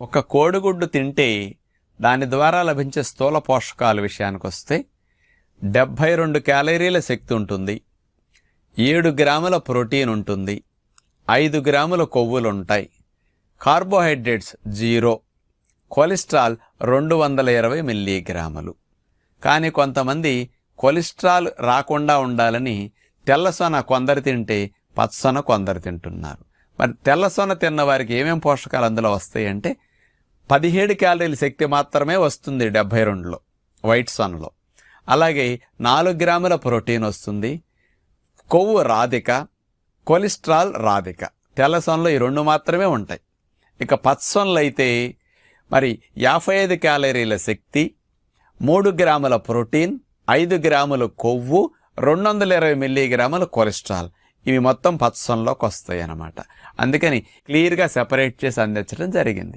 ఒక కోడిగుడ్డు తింటే దాని ద్వారా లభించే స్థూల పోషకాల విషయానికి వస్తే డెబ్భై రెండు క్యాలరీల శక్తి ఉంటుంది ఏడు గ్రాముల ప్రోటీన్ ఉంటుంది ఐదు గ్రాముల కొవ్వులు ఉంటాయి. కార్బోహైడ్రేట్స్ జీరో కొలెస్ట్రాల్ రెండు వందల ఇరవై మిల్లీగ్రాములు. కానీ కొంతమంది కొలెస్ట్రాల్ రాకుండా ఉండాలని తెల్లసొన కొందరు తింటే పచ్చసొన కొందరు తింటున్నారు. మరి తెల్లసొన తిన్న వారికి పోషకాలు అందులో వస్తాయి అంటే పదిహేడు క్యాలరీల శక్తి మాత్రమే వస్తుంది డెబ్భై రెండులో వైట్ సన్లో. అలాగే నాలుగు గ్రాముల ప్రోటీన్ వస్తుంది కొవ్వు రాధిక కొలెస్ట్రాల్ రాధిక. తెల్లసొనలో ఈ రెండు మాత్రమే ఉంటాయి. ఇక పచ్చొనలు అయితే మరి యాభై ఐదు క్యాలరీల శక్తి మూడు గ్రాముల ప్రోటీన్ ఐదు గ్రాముల కొవ్వు రెండు వందల ఇరవై మిల్లీగ్రాముల కొలెస్ట్రాల్. ఇవి మొత్తం పచ్చసొనలోకి వస్తాయి అన్నమాట అందుకని క్లియర్గా సెపరేట్ చేసి అందించడం జరిగింది.